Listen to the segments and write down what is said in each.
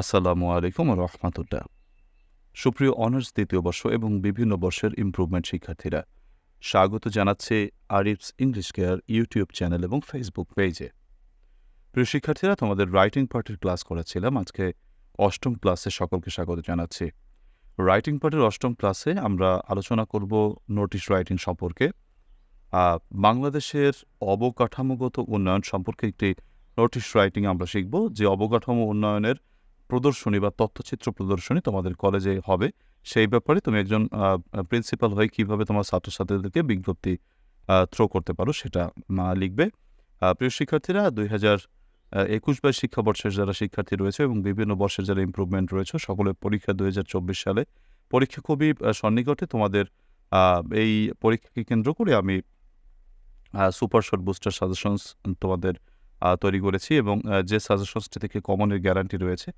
আসসালামু আলাইকুম রহমতুল্লাহ। সুপ্রিয় অনার্স দ্বিতীয় বর্ষ এবং বিভিন্ন বর্ষের ইমপ্রুভমেন্ট শিক্ষার্থীরা, স্বাগত জানাচ্ছে Arif's English care YouTube channel এবং ফেসবুক পেজে প্রিয় শিক্ষার্থীরা, তোমাদের রাইটিং পার্টির ক্লাস করেছিলাম আজকে অষ্টম ক্লাসে সকলকে স্বাগত জানাচ্ছি। রাইটিং পার্টির অষ্টম ক্লাসে আমরা আলোচনা করব নোটিশ রাইটিং সম্পর্কে। বাংলাদেশের অবকাঠামোগত উন্নয়ন সম্পর্কে একটি নোটিশ রাইটিং আমরা শিখব, যে অবকাঠামো উন্নয়নের প্রদর্শনী বা তথ্যচিত্র প্রদর্শনী তোমাদের কলেজে হবে। সেই ব্যাপারে তুমি একজন প্রিন্সিপাল হয়ে কীভাবে তোমার ছাত্রছাত্রীদেরকে বিজ্ঞপ্তি থ্রো করতে পারো সেটা লিখবে। প্রিয় শিক্ষার্থীরা দুই হাজার একুশ বাইশ শিক্ষাবর্ষের যারা শিক্ষার্থী রয়েছে এবং বিভিন্ন বর্ষের যারা ইমপ্রুভমেন্ট রয়েছে সকলের পরীক্ষা দুই হাজার চব্বিশ সালে। পরীক্ষা খুবই সন্নিকটে তোমাদের এই পরীক্ষাকে কেন্দ্র করে আমি সুপার শর্ট বুস্টার সাজেশনস তোমাদের তৈরি করেছি এবং যে সাজেশনসটি থেকে কমনের গ্যারান্টি রয়েছে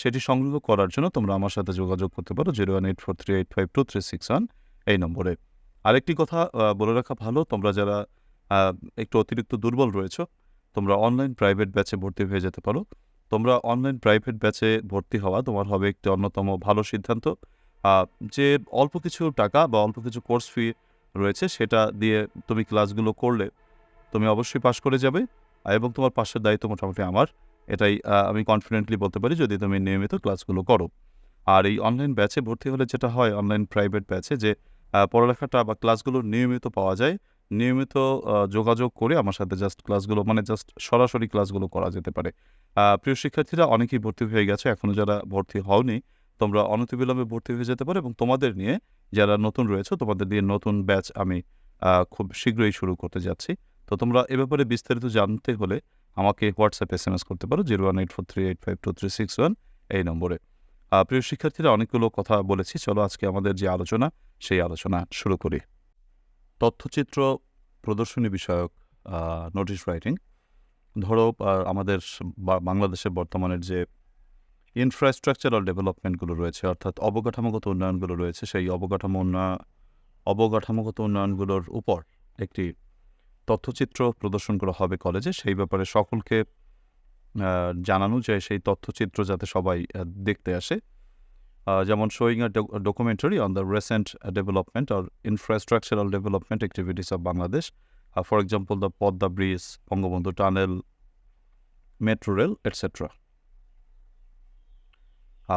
সেটি সংগ্রহ করার জন্য তোমরা আমার সাথে যোগাযোগ করতে পারো zero one eight four three eight five two three six one এই নম্বরে। আরেকটি কথা বলে রাখা ভালো, তোমরা যারা একটু অতিরিক্ত দুর্বল রয়েছো, তোমরা অনলাইন প্রাইভেট ব্যাচে ভর্তি হয়ে যেতে পারো। তোমরা অনলাইন প্রাইভেট ব্যাচে ভর্তি হওয়া তোমার হবে একটি অন্যতম ভালো সিদ্ধান্ত। যে অল্প কিছু টাকা বা অল্প কিছু কোর্স ফি রয়েছে সেটা দিয়ে তুমি ক্লাসগুলো করলে, তুমি অবশ্যই পাশ করে যাবে, এবং তোমার পাশের দায়িত্ব মোটামুটি আমার। এটাই আমি কনফিডেন্টলি বলতে পারি যদি তুমি নিয়মিত ক্লাসগুলো করো। আর এই অনলাইন ব্যাচে ভর্তি হলে যেটা হয় অনলাইন প্রাইভেট ব্যাচে যে পড়ালেখাটা বা ক্লাসগুলো নিয়মিত পাওয়া যায়, নিয়মিত যোগাযোগ করে আমার সাথে জাস্ট ক্লাসগুলো মানে জাস্ট সরাসরি ক্লাসগুলো করা যেতে পারে। প্রিয় শিক্ষার্থীরা, অনেকেই ভর্তি হয়ে গেছে এখনও যারা ভর্তি হওনি, তোমরা অনতিবিলম্বে ভর্তি হয়ে যেতে পারো এবং তোমাদের নিয়ে যারা নতুন রয়েছে, তোমাদের দিয়ে নতুন ব্যাচ আমি খুব শীঘ্রই শুরু করতে যাচ্ছি। তো তোমরা এ ব্যাপারে বিস্তারিত জানতে হলে আমাকে হোয়াটসঅ্যাপ এস এম এস করতে পারো zero one eight four three eight five two three six one এই নম্বরে। প্রিয় শিক্ষার্থীরা, অনেকগুলো কথা বলেছি, চলো আজকে আমাদের যে আলোচনা, সেই আলোচনা শুরু করি। তথ্যচিত্র প্রদর্শনী বিষয়ক নোটিশ রাইটিং ধরো আমাদের বা- বাংলাদেশের বর্তমানের যে ইনফ্রাস্ট্রাকচারাল ডেভেলপমেন্টগুলো রয়েছে, অর্থাৎ অবকাঠামোগত উন্নয়নগুলো রয়েছে, সেই অবকাঠামো উন্নয়ন অবকাঠামোগত উন্নয়নগুলোর উপর একটি তথ্যচিত্র প্রদর্শন করা হবে কলেজে, সেই ব্যাপারে সকলকে জানানো যে সেই তথ্যচিত্র যাতে সবাই দেখতে আসে। যেমন showing a documentary on the recent development or infrastructural development activities of Bangladesh for example the Padma bridge Bangabandhu tunnel metro rail etcetera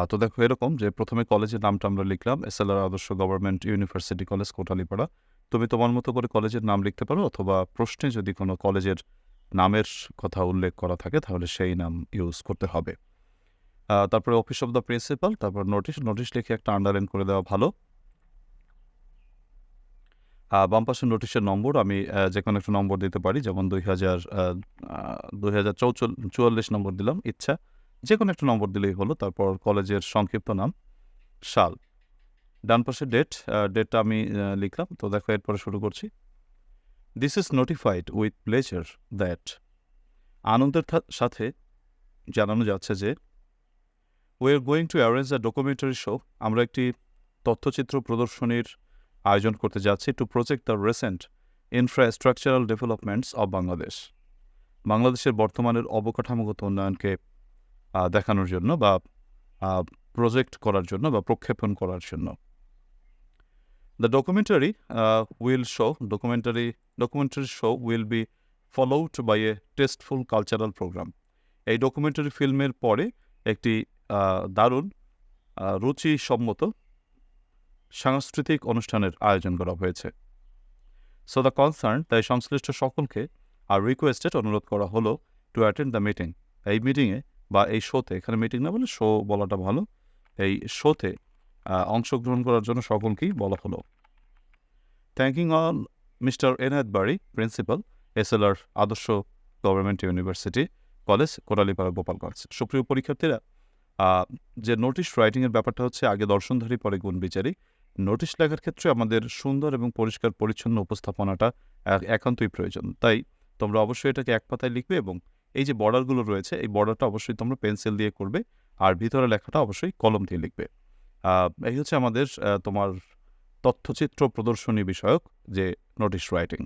তো দেখো এরকম যে প্রথমে কলেজের নামটা আমরা লিখলাম এস এল আর আদর্শ গভর্নমেন্ট ইউনিভার্সিটি কলেজ কোটালীপাড়া তুমি তোমার মতো করে কলেজের নাম লিখতে পারো, অথবা প্রশ্নে যদি কোনো কলেজের নামের কথা উল্লেখ করা থাকে, তাহলে সেই নাম ইউজ করতে হবে। তারপরে অফিস অফ দ্য প্রিন্সিপাল তারপর নোটিশ নোটিশ লিখে একটা আন্ডারলাইন করে দেওয়া ভালো। বাম নোটিশের নম্বর, আমি যে কোনো একটা নম্বর দিতে পারি, যেমন দুই হাজার দুই হাজার চৌচল্লিশ নম্বর দিলাম, ইচ্ছা। যে কোনো একটা নম্বর দিলেই হলো, তারপর কলেজের সংক্ষিপ্ত নাম, সাল। ডান পাশে ডেট ডেটটা আমি লিখলাম। তো দেখো, এরপরে শুরু করছি। This is notified with pleasure that আনন্দের সাথে জানানো যাচ্ছে যে we are going to arrange a documentary show আমরা একটি তথ্যচিত্র প্রদর্শনীর আয়োজন করতে যাচ্ছি to project the recent infrastructural developments of Bangladesh বাংলাদেশের বর্তমানের অবকাঠামোগত উন্নয়নকে দেখানোর জন্য বা প্রজেক্ট করার জন্য বা প্রক্ষেপণ করার জন্য। The documentary will show documentary documentary show will be followed by a tasteful cultural programme এই ডকুমেন্টারি ফিল্মের পরে একটি দারুণ আহ, রুচিসম্মত সাংস্কৃতিক অনুষ্ঠানের আয়োজন করা হয়েছে। সো দ্য কনসার্ন তাই সংশ্লিষ্ট সকলকে আর রিকোয়েস্টেড অনুরোধ করা হলো টু অ্যাটেন্ড দ্য মিটিং এই মিটিংয়ে বা এই শোতে এখানে মিটিং না বলে শো বলাটা ভালো। এই শোতে অংশগ্রহণ করার জন্য সকলকেই বলা হলো। থ্যাঙ্কিং অন মিস্টার এনায়েত বাড়ি principal S L R Adarsha government university college Koralipara Gopalganj. সুপ্রিয় পরীক্ষার্থীরা যে নোটিশ রাইটিংয়ের ব্যাপারটা হচ্ছে, আগে দর্শনধারী, পরে গুণ বিচারী নোটিশ লেখার ক্ষেত্রে আমাদের সুন্দর এবং পরিষ্কার, পরিচ্ছন্ন উপস্থাপনাটা একান্তই প্রয়োজন। তাই তোমরা অবশ্যই এটাকে এক পাতায় লিখবে এবং এই যে বর্ডারগুলো রয়েছে, এই বর্ডারটা অবশ্যই তোমরা পেন্সিল দিয়ে করবে, আর ভিতরে লেখাটা অবশ্যই কলম দিয়ে লিখবে। এই হচ্ছে আমাদের তোমার তথ্যচিত্র প্রদর্শনী বিষয়ক যে নোটিশ রাইটিং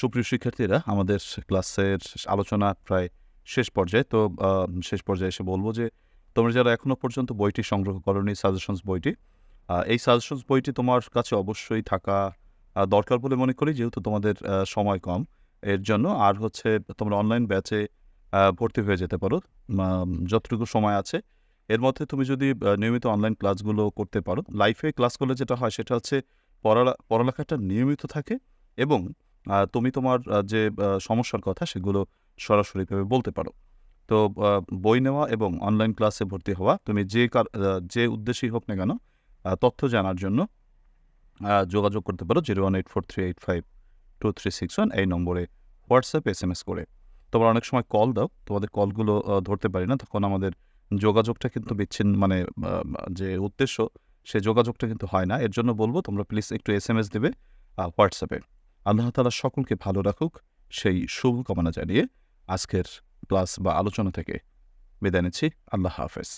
সুপ্রিয় শিক্ষার্থীরা, আমাদের ক্লাসের আলোচনা প্রায় শেষ পর্যায়ে, তো শেষ পর্যায়ে এসে বলব যে, তোমরা যারা এখনও পর্যন্ত বইটি সংগ্রহ করনি সাজেশনস বইটি এই সাজেশনস বইটি তোমার কাছে অবশ্যই থাকা দরকার বলে মনে করি, যেহেতু তোমাদের সময় কম। এর জন্য আর হচ্ছে তোমরা অনলাইন ব্যাচে ভর্তি হয়ে যেতে পারো। যতটুকু সময় আছে এর মধ্যে তুমি যদি নিয়মিত অনলাইন ক্লাসগুলো করতে পারো লাইফে ক্লাস করলে যেটা হয় সেটা হচ্ছে পড়া পড়ালেখাটা নিয়মিত থাকে এবং তুমি তোমার যে সমস্যার কথা সেগুলো সরাসরিভাবে বলতে পারো। তো বই নেওয়া এবং অনলাইন ক্লাসে ভর্তি হওয়া, তুমি যে কার- যে উদ্দেশ্যেই হোক না কেন তথ্য জানার জন্য যোগাযোগ করতে পারো zero one eight four three eight five two three six one এই নম্বরে হোয়াটসঅ্যাপ এস এম এস করে। তোমরা অনেক সময় কল দাও, তোমাদের কলগুলো ধরতে পারি না, তখন আমাদের যোগাযোগটা কিন্তু বিচ্ছিন্ন মানে যে উদ্দেশ্য, সে যোগাযোগটা কিন্তু হয় না। এর জন্য বলব, তোমরা প্লিজ একটু এস এম এস দেবে হোয়াটসঅ্যাপে আল্লাহ তালা সকলকে ভালো রাখুক, সেই শুভকামনা জানিয়ে আজকের ক্লাস বা আলোচনা থেকে বিদায় নিচ্ছি। আল্লাহ হাফেজ।